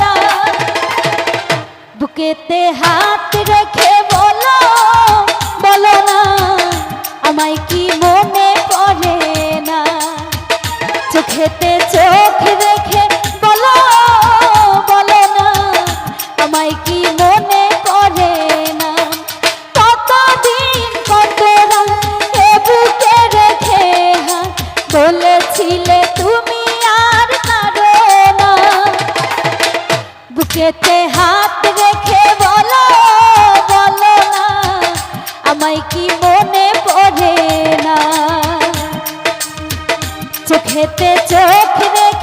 না। বুকেতে হাত রেখে বলো বলো না, আমায় কি মনে না? চোখেতে চোখ রেখে বলো বলো না, আমায় কি মনে চোখেতে চোখ রেখে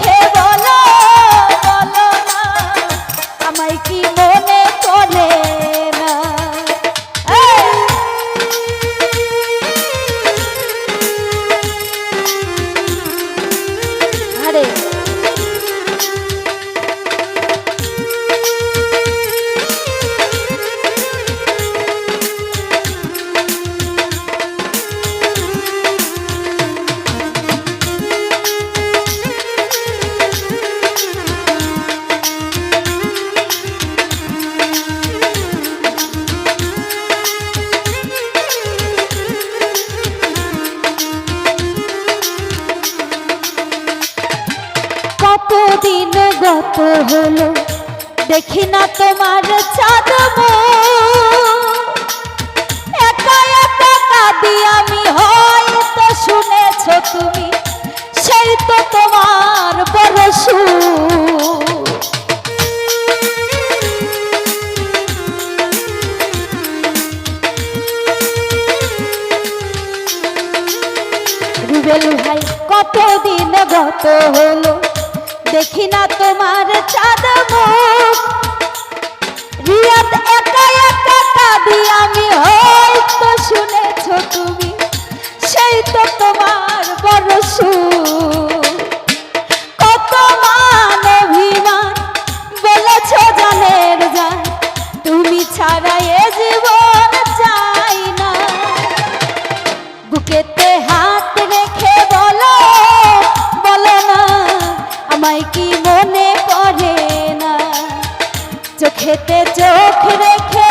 গত হলো। দেখি না তোমার চাঁদ একা একা কাঁদি আমি, হয়তো শুনেছ তুমি, সেই তো তোমার বড়। রুবেল ভাই, কতদিন গত হলো? দেখি না তোমার চাঁদ মুখ। রিয়াদ একা একা কাঁদি আমি, হয়তো শুনেছ তুমি, সেই তো তোমার বড় কত মান অভিমান, বলেছ জানের যান তুমি ছাড়া এ জীবন আমায় কি মনে করে না? চোখেতে চোখ রেখে